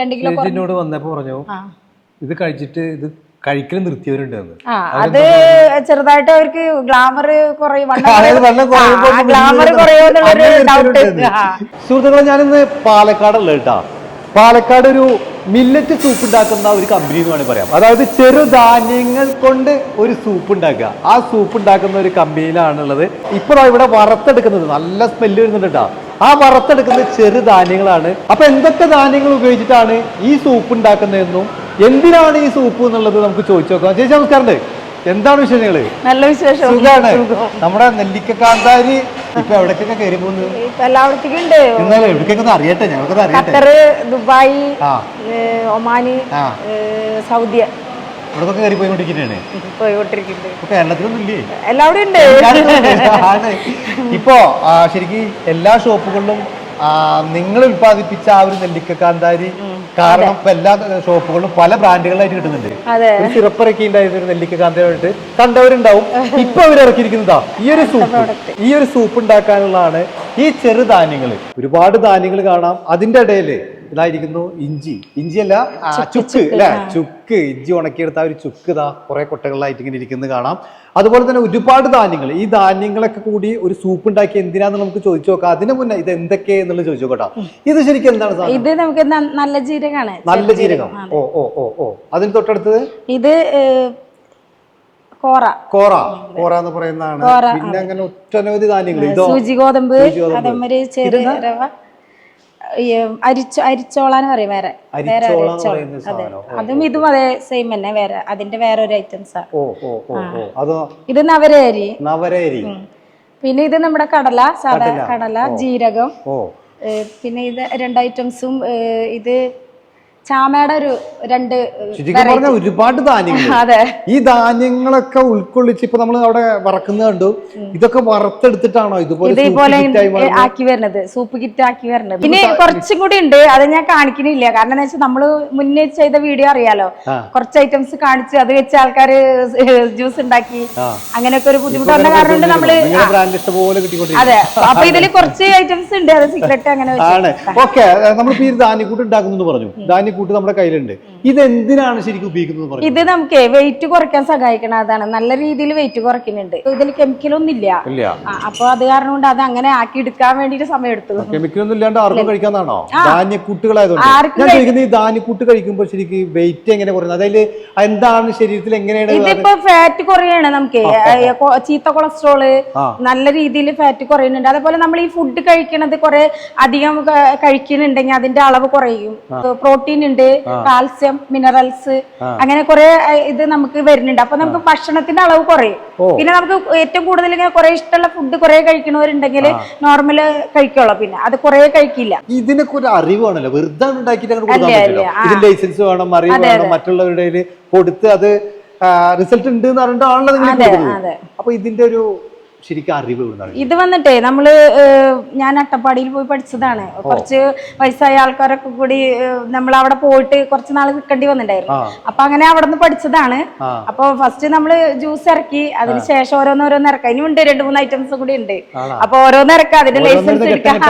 രണ്ട് കിലോ ചേച്ചി എന്നോട് വന്നപ്പോ പറഞ്ഞു ഇത് കഴിച്ചിട്ട് ഇത് കഴിക്കൽ നിർത്തിയവരുണ്ടെന്ന് അത് ചെറുതായിട്ട് അവർക്ക് ഗ്ലാമർ ഗ്ലാമർ. സുഹൃത്തുക്കളെ ഞാനിന്ന് പാലക്കാടുള്ള കേട്ടാ. പാലക്കാട് ഒരു മില്ലറ്റ് സൂപ്പ് ഉണ്ടാക്കുന്ന ഒരു കമ്പനി എന്ന് വേണമെങ്കിൽ പറയാം. അതായത് ചെറുധാന്യങ്ങൾ കൊണ്ട് ഒരു സൂപ്പ് ഉണ്ടാക്കുക. ആ സൂപ്പ് ഉണ്ടാക്കുന്ന ഒരു കമ്പനിയിലാണുള്ളത് ഇപ്പോഴാണ് ഇവിടെ വറുത്തെടുക്കുന്നത്. നല്ല സ്മെല്ല് വരുന്നുണ്ട് കേട്ടോ. ആ വറുത്തെടുക്കുന്ന ചെറുധാന്യങ്ങളാണ് അപ്പൊ എന്തൊക്കെ ധാന്യങ്ങൾ ഉപയോഗിച്ചിട്ടാണ് ഈ സൂപ്പ് ഉണ്ടാക്കുന്നതെന്നും എന്തിനാണ് ഈ സൂപ്പ് എന്നുള്ളത് നമുക്ക് ചോദിച്ചു നോക്കാം. ചേച്ചി നമസ്കാരം എന്താണ് വിശേഷങ്ങൾ നല്ല വിശേഷം. സുഖാണ്. നമ്മുടെ നെല്ലിക്ക കാന്താരി ഇപ്പൊ എവിടേക്കൊക്കെ കയറി പോകുന്നു? ഇപ്പൊ എല്ലായിടത്തേക്കും ഉണ്ട് എന്നാലും എവിടേക്കൊക്കെ അറിയട്ടെ? ഞങ്ങൾക്ക് അറിയട്ടെ. ദുബായി ഒമാന് സൗദി. കയറി പോയിക്കൊണ്ടിരിക്കുന്നതാണ്. ഇപ്പൊ കേരളത്തിലൊന്നും ഇല്ലേ ശരിക്കും എല്ലാ ഷോപ്പുകളിലും നിങ്ങൾ ഉൽപ്പാദിപ്പിച്ച ആ ഒരു നെല്ലിക്ക കാന്താരി കാരണം ഇപ്പൊ എല്ലാ ഷോപ്പുകളിലും പല ബ്രാൻഡുകളായിട്ട് കിട്ടുന്നുണ്ട്. ഒരു സിറപ്പ് ഇറക്കിണ്ടായിരുന്നു ഒരു നെല്ലിക്ക കാന്താരിയായിട്ട് കണ്ടവരുണ്ടാവും. ഇപ്പൊ അവർ ഇറക്കിയിരിക്കുന്നതാ. ഈ ഒരു സൂപ്പ്. ഈ ഒരു സൂപ്പ് ഉണ്ടാക്കാനുള്ളതാണ് ഈ ചെറുധാന്യങ്ങൾ ഒരുപാട് ധാന്യങ്ങൾ കാണാം. അതിന്റെ ഇടയിൽ ഇതായിരിക്കുന്നു ഇഞ്ചി. ഇഞ്ചിയല്ല ചുക്ക് അല്ലെ? ചുക്ക് ഇഞ്ചി ഉണക്കിയെടുത്ത ഒരു ചുക്ക് ഇതാ കുറെ കൊട്ടകളിലായിട്ട് ഇങ്ങനെ ഇരിക്കുന്നത് കാണാം. അതുപോലെ തന്നെ ഒരുപാട് ധാന്യങ്ങൾ. ഈ ധാന്യങ്ങളൊക്കെ കൂടി ഒരു സൂപ്പ് ഉണ്ടാക്കി എന്തിനാന്ന് നമുക്ക് ചോദിച്ചു നോക്കാം. അതിനു മുന്നേ ഇത് എന്തൊക്കെ എന്നുള്ളത് ചോദിച്ചു നോക്കട്ടോ. ഇത് ശരിക്കും എന്താണ് ഇത് നമുക്ക് നല്ല ജീരകമാണ്. നല്ല ജീരകം. ഓ ഓ ഓ ഓ. അതിന് തൊട്ടടുത്തത്? ഇത് കോറ. കോറ. കോറ എന്ന് പറയുന്നതാണ്. പിന്നെ അങ്ങനെ ഒട്ടനവധി ധാന്യങ്ങൾ. സൂചി ഗോതമ്പ്. അതേമാതിരി ഈ, അരിച്ചോ അരിച്ചോളാന്ന് പറയും വേറെ. വേറെ അതെ. അതും ഇതും അതേ സെയിം തന്നെ വേറെ. അതിന്റെ വേറെ ഒരു ഐറ്റംസ് ഇത് നവരേരി. നവരേരി. പിന്നെ ഇത് നമ്മുടെ കടല സാധാ കടല. ജീരകം. പിന്നെ ഇത് രണ്ട് ഐറ്റംസും ഇത് ചാമയുടെ ഒരു രണ്ട് പറഞ്ഞ ഒരുപാട് ധാന്യങ്ങൾ. അതെ. ഈ ധാന്യങ്ങളൊക്കെ ഉൾക്കൊള്ളിച്ച് ഇപ്പൊ നമ്മൾ അവിടെ വറക്കുന്നത് കണ്ടു. ഇതൊക്കെ വറുത്തെടുത്തിട്ടാണോ ഇതുപോലെ ആക്കി വരുന്നത്. സൂപ്പ് കിറ്റ് ആക്കി വരുന്നത് പിന്നെ കുറച്ചും കൂടി ഉണ്ട്. അത് ഞാൻ കാണിക്കണില്ല. കാരണം എന്താ വെച്ചാൽ നമ്മൾ മുന്നേ ചെയ്ത വീഡിയോ അറിയാലോ? കുറച്ച് ഐറ്റംസ് കാണിച്ച് അത് വെച്ച് ആൾക്കാര് ജ്യൂസ് ഉണ്ടാക്കി. അങ്ങനെയൊക്കെ ഒരു ബുദ്ധിമുട്ട് വന്ന കാരണം നമ്മൾ അതെ. അപ്പൊ ഇതിൽ കുറച്ച് ഐറ്റംസ് ഉണ്ട്. അത് സീക്രട്ട് അങ്ങനെ വെച്ച്. ആണ്. ഓക്കെ നമ്മളിപ്പോ ഈ ധാന്യക്കൂട്ട് ഉണ്ടാക്കുന്നു പറഞ്ഞു. ധാന്യക്കൂട്ട് നമ്മുടെ കയ്യിലുണ്ട്. ഇത് എന്തിനാണ് ശരിക്കും ഉപയോഗിക്കുന്നത് ഇത് നമുക്ക് വെയിറ്റ് കുറയ്ക്കാൻ സഹായിക്കണം. അതാണ്. നല്ല രീതിയിൽ വെയിറ്റ് കുറയ്ക്കുന്നുണ്ട്. ഇതിൽ കെമിക്കൽ ഒന്നും ഇല്ല. അപ്പൊ അത് കാരണം കൊണ്ട് അത് അങ്ങനെ ആക്കി എടുക്കാൻ വേണ്ടിട്ട് സമയം എടുത്തു. കെമിക്കൽ ഒന്നും ഇല്ലാണ്ട് ആർക്കും കഴിക്കാന്നാണോ? ധാന്യക്കൂട്ടുകളായതുകൊണ്ട്. ആർക്കും ഞാൻ ചോദിക്കുന്നത് ഈ ധാന്യക്കൂട്ട് കഴിക്കുമ്പോൾ ശരിക്കും വെയിറ്റ് എങ്ങനെ കുറയുന്നത്? അതായത് എന്താണ് ശരീരത്തിൽ എങ്ങനെയാണ് ഇതിപ്പോ ഫാറ്റ് കുറയാണ് നമുക്ക്. ചീത്ത കൊളസ്ട്രോൾ നല്ല രീതിയിൽ ഫാറ്റ് കുറയുന്നുണ്ട്. അതേപോലെ നമ്മൾ ഈ ഫുഡ് കഴിക്കണത് കുറെ അധികം കഴിക്കുന്നുണ്ടെങ്കിൽ അതിന്റെ അളവ് കുറയും. പ്രോട്ടീൻ ഉണ്ട് കാൽസ്യം മിനറൽസ് അങ്ങനെ കുറെ ഇത് നമുക്ക് വരുന്നുണ്ട്. അപ്പൊ നമുക്ക് ഭക്ഷണത്തിന്റെ അളവ് കുറയും. പിന്നെ നമുക്ക് ഏറ്റവും കൂടുതൽ ഇങ്ങനെ കുറെ ഇഷ്ടമുള്ള ഫുഡ് കുറെ കഴിക്കണവരുണ്ടെങ്കിൽ നോർമൽ കഴിക്കുള്ളൂ. പിന്നെ അത് കുറെ കഴിക്കില്ല. ഇതിനൊക്കെ ഒരു അറിവ് വേണമല്ലോ വെറുതെ ഉണ്ടാക്കിയിട്ട് ലൈസൻസ് വേണം അറിവ് വേണം മറ്റുള്ളവരുടെ കൊടുത്ത് അത് റിസൾട്ട് ഉണ്ട് എന്ന് അപ്പൊ ഇതിന്റെ ഒരു ശരിക്കും അറിവ് എവിടുന്നാണ് ഇത് വന്നിട്ടേ നമ്മൾ ഞാൻ അട്ടപ്പാടിയിൽ പോയി പഠിച്ചതാണ്. കുറച്ച് വയസ്സായ ആൾക്കാരൊക്കെ കൂടി നമ്മൾ അവിടെ പോയിട്ട് കുറച്ച് നാൾ നിൽക്കേണ്ടി വന്നിട്ടുണ്ടായിരുന്നു. അപ്പൊ അങ്ങനെ അവിടെ നിന്ന് പഠിച്ചതാണ്. അപ്പൊ ഫസ്റ്റ് നമ്മൾ ജ്യൂസ് ഇറക്കി അതിനുശേഷം ഓരോന്നോരോന്ന് ഇറക്കാം. ഇനി ഉണ്ട് രണ്ട് മൂന്ന് ഐറ്റംസ് കൂടി ഉണ്ട്? അപ്പൊ ഓരോന്ന് ഇറക്കാം അതിന്റെ ലൈസൻസ് എടുക്കാം.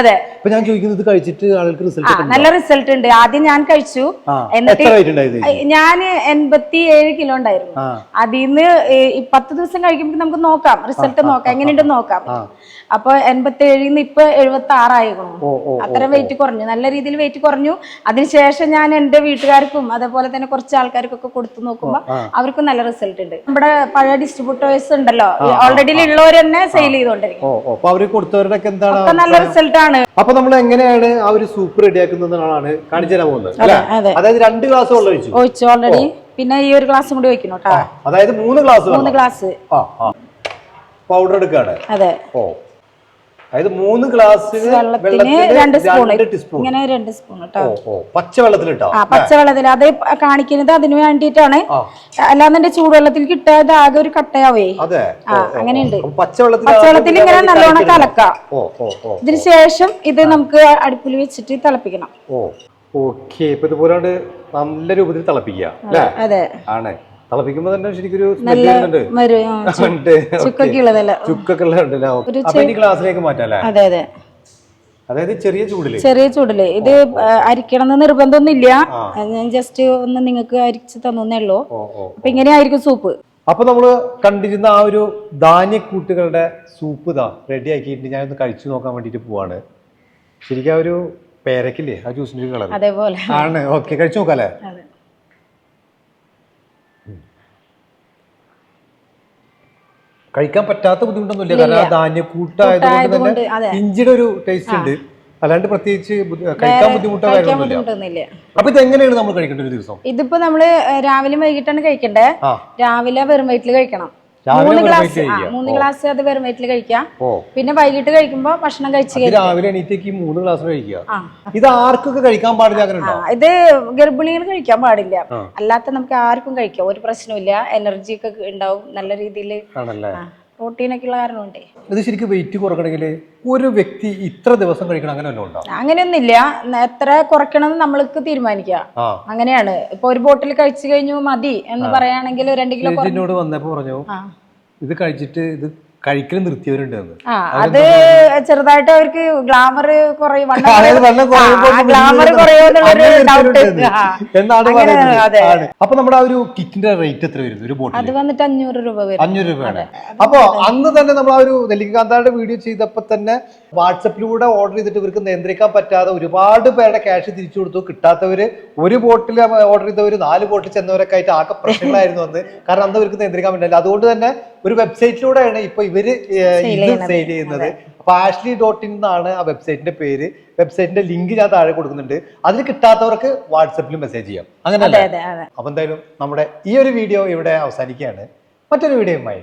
അതെ. ഞാൻ ചോദിക്കുന്നത് കഴിച്ചിട്ട് ആൾക്ക് റിസൾട്ട് നല്ല റിസൾട്ട് ഉണ്ട്. ആദ്യം ഞാൻ കഴിച്ചു. എന്നിട്ട് ഞാൻ എൺപത്തി ഏഴ് കിലോ ഉണ്ടായിരുന്നു. അതിൽ അതിന്ന് ഈ പത്ത് ദിവസം കഴിക്കുമ്പോൾ നമുക്ക് നോക്കാം. റിസൾട്ട് നോക്കാം. എങ്ങനെയുണ്ടെന്ന് നോക്കാം? അപ്പൊ എൺപത്തി ഏഴിൽ നിന്ന് ഇപ്പൊ എഴുപത്തി ആറായിരുന്നു അത്ര വെയിറ്റ് കുറഞ്ഞു. നല്ല രീതിയിൽ വെയിറ്റ് കുറഞ്ഞു. അതിനുശേഷം ഞാൻ എന്റെ വീട്ടുകാർക്കും അതേപോലെ തന്നെ കുറച്ച് ആൾക്കാർക്കൊക്കെ കൊടുത്തു നോക്കുമ്പോ അവർക്കും നല്ല റിസൾട്ട് ഉണ്ട്. നമ്മുടെ പഴയ ഡിസ്ട്രിബ്യൂട്ടേഴ്സ് ഉണ്ടല്ലോ. ഓൾറെഡി ഉള്ളവർ തന്നെ സെയിൽ ചെയ്തോണ്ടിരിക്കും നല്ല റിസൾട്ട് ആണ്. അപ്പൊ നമ്മൾ എങ്ങനെയാണ് ആ ഒരു സൂപ്പ് റെഡിയാക്കുന്നതാണ് കാണിച്ചു തരാൻ പോകുന്നത് അതായത് രണ്ട് ഗ്ലാസ് വെള്ളം ഒഴിച്ചു. ഒഴിച്ചു ഓൾറെഡി പിന്നെ ഈ ഒരു ഗ്ലാസ് കൂടി വെക്കണം കേട്ടോ അതായത് മൂന്ന് ഗ്ലാസ് മൂന്ന് ഗ്ലാസ് പൗഡർ എടുക്കാണ്. അതെ. ഓ. അതായത് മൂന്ന് ഗ്ലാസ് വെള്ളത്തിന് രണ്ട് സ്പൂൺ ഇങ്ങനെ രണ്ട് സ്പൂൺ കേട്ടോ ഓ ഓ. പച്ച വെള്ളത്തിലിട്ടോ ആ പച്ചവെള്ളത്തിൽ. അത് കാണിക്കുന്നത് അതിന് വേണ്ടിയിട്ടാണ്. അല്ലാന്നെ അല്ലാതെ ചൂടുവെള്ളത്തിൽ കിട്ടാതെ ആകെ ഒരു കട്ടയാവേ. അങ്ങനെയുണ്ട്. പച്ചവെള്ളത്തിൽ പച്ചവെള്ളത്തിൽ ഇങ്ങനെ നല്ലോണം കലക്കാം. ഇതിന് ശേഷം ഇത് നമുക്ക് അടുപ്പിൽ വെച്ചിട്ട് തിളപ്പിക്കണം. ഓക്കെ. ഇപ്പൊ ഇതുപോലെ നല്ല രൂപത്തിൽ തിളപ്പിക്കുക. ആണ്. തിളപ്പിക്കുമ്പോ തന്നെ ശരിക്കൊരു ഒരു സ്മെൽ വരുന്നുണ്ട്. ഒരു ആ, ഉണ്ട്. ചുക്കൊക്കെ ഉള്ളതല്ല? ചുക്കൊക്കെ ഉള്ളതുണ്ടല്ലോ ഗ്ലാസ്സിലേക്ക് മാറ്റാം അതെ അതെ. അതായത് ചെറിയ ചൂടിൽ. ചെറിയ ചൂടിൽ. ഇത് അരിക്കണം എന്ന് നിർബന്ധമൊന്നുമില്ല. ഞാൻ ജസ്റ്റ് ഒന്ന് നിങ്ങൾക്ക് അരിച്ച് തന്നേ ഉള്ളൂ. അപ്പൊ ഇങ്ങനെയായിരിക്കും സൂപ്പ്. അപ്പൊ നമ്മൾ കണ്ടിരുന്ന ആ ഒരു ധാന്യക്കൂട്ടുകളുടെ സൂപ്പ് ഇതാ റെഡി ആക്കിയിട്ട് ഞാനൊന്ന് കഴിച്ചു നോക്കാൻ വേണ്ടിട്ട് പോവാണ്. ശരിക്കും ആ ഒരു പേരക്കില്ലേ? ആ ജ്യൂസിന്റെ കളർ അതേപോലെ. ആണ്. ഓക്കെ കഴിച്ചു നോക്കാല്ലേ അതെ. കഴിക്കാൻ പറ്റാത്ത ബുദ്ധിമുട്ടൊന്നുമില്ല. കാരണം ആ ധാന്യക്കൂട്ടായതുകൊണ്ട് കൂട്ടായതുകൊണ്ട്, തന്നെ ഇഞ്ചിയുടെ ഒരു ടേസ്റ്റ് ഉണ്ട്. അല്ലാണ്ട് പ്രത്യേകിച്ച് കഴിക്കാൻ ബുദ്ധിമുട്ടോ കഴിക്കാൻ കാര്യമൊന്നുമില്ല അപ്പൊ ഇത് എങ്ങനെയാണ് നമ്മൾ കഴിക്കേണ്ട ഒരു ദിവസം? ഇതിപ്പോ നമ്മൾ രാവിലെ വൈകിട്ടാണ് കഴിക്കണ്ടേ? രാവിലെ വെറും വയറ്റിൽ കഴിക്കണം. മൂന്ന് ഗ്ലാസ് മൂന്ന് ഗ്ലാസ് അത് വെറും വയറ്റിൽ കഴിക്കാം പിന്നെ വൈകിട്ട് കഴിക്കുമ്പോ ഭക്ഷണം കഴിച്ച് രാവിലെ എണീറ്റേക്ക് മൂന്ന് ഗ്ലാസ് കഴിക്കുക. ഇത് ആർക്കൊക്കെ കഴിക്കാൻ പാടില്ല ഇത് ഗർഭിണികൾ കഴിക്കാൻ പാടില്ല. അല്ലാത്ത നമുക്ക് ആർക്കും കഴിക്കാം. ഒരു പ്രശ്നമില്ല എനർജി ഒക്കെ ഉണ്ടാവും നല്ല രീതിയിൽ പ്രോട്ടീനൊക്കെ ഉള്ള കാരണമുണ്ടേ ഇത് ശരിക്കും വെയിറ്റ് കുറക്കണമെങ്കിൽ ഒരു വ്യക്തി ഇത്ര ദിവസം കഴിക്കണം അങ്ങനെ വല്ലതും ഉണ്ടോ? അങ്ങനെയൊന്നുമില്ല. എത്ര കുറയ്ക്കണം നമ്മൾക്ക് തീരുമാനിക്കാം. ആ. അങ്ങനെയാണ്. ഇപ്പൊ ഒരു ബോട്ടിൽ കഴിച്ചു കഴിഞ്ഞു മതി എന്ന് പറയുകയാണെങ്കിൽ രണ്ട് കിലോ കുറ- ചേച്ചിനോട് വന്നപ്പോ പറഞ്ഞു ആ. ഇത് കഴിച്ചിട്ട് ഇത് കഴിക്കൽ നിർത്തിയവരുണ്ട് അത് ചെറുതായിട്ട് അവർക്ക് ഗ്ലാമർ കുറയും ഗ്ലാമർ. അപ്പൊ നമ്മുടെ ആ ഒരു കിറ്റിന്റെ റേറ്റ് എത്ര വരുന്നു? ഒരു ബോട്ടിൽ അത് വന്നിട്ട് അഞ്ഞൂറ് രൂപ വരും. അഞ്ഞൂറ് രൂപയാണ്. അപ്പൊ അന്ന് തന്നെ നമ്മൾ ആ ഒരു നെല്ലിക്കാന്താരുടെ വീഡിയോ ചെയ്തപ്പോ തന്നെ വാട്സപ്പിലൂടെ ഓർഡർ ചെയ്തിട്ട് ഇവർക്ക് നിയന്ത്രിക്കാൻ പറ്റാതെ ഒരുപാട് പേരുടെ ക്യാഷ് തിരിച്ചു കൊടുത്തു. കിട്ടാത്തവര് ഒരു ബോട്ടിൽ ഓർഡർ ചെയ്തവര് നാല് ബോട്ടിൽ ചെന്നവരൊക്കെ ആയിട്ട് ആകെ പ്രശ്നങ്ങളായിരുന്നു അന്ന്. കാരണം അന്ന് ഇവർക്ക് നിയന്ത്രിക്കാൻ പറ്റില്ല. അതുകൊണ്ട് തന്നെ ഒരു വെബ്സൈറ്റിലൂടെയാണ് ഇപ്പൊ ഇവർ ഇത് സെയിൽ ചെയ്യുന്നത്. അപ്പൊ ആഷ്ലി ഡോട്ട് ഇൻ എന്നാണ് ആ വെബ്സൈറ്റിന്റെ പേര്. വെബ്സൈറ്റിന്റെ ലിങ്ക് ഞാൻ താഴെ കൊടുക്കുന്നുണ്ട്. അതിൽ കിട്ടാത്തവർക്ക് വാട്സപ്പിൽ മെസ്സേജ് ചെയ്യാം. അങ്ങനെയല്ലേ അതെ അപ്പൊ എന്തായാലും നമ്മുടെ ഈ ഒരു വീഡിയോ ഇവിടെ അവസാനിക്കുകയാണ്. മറ്റൊരു വീഡിയോയുമായി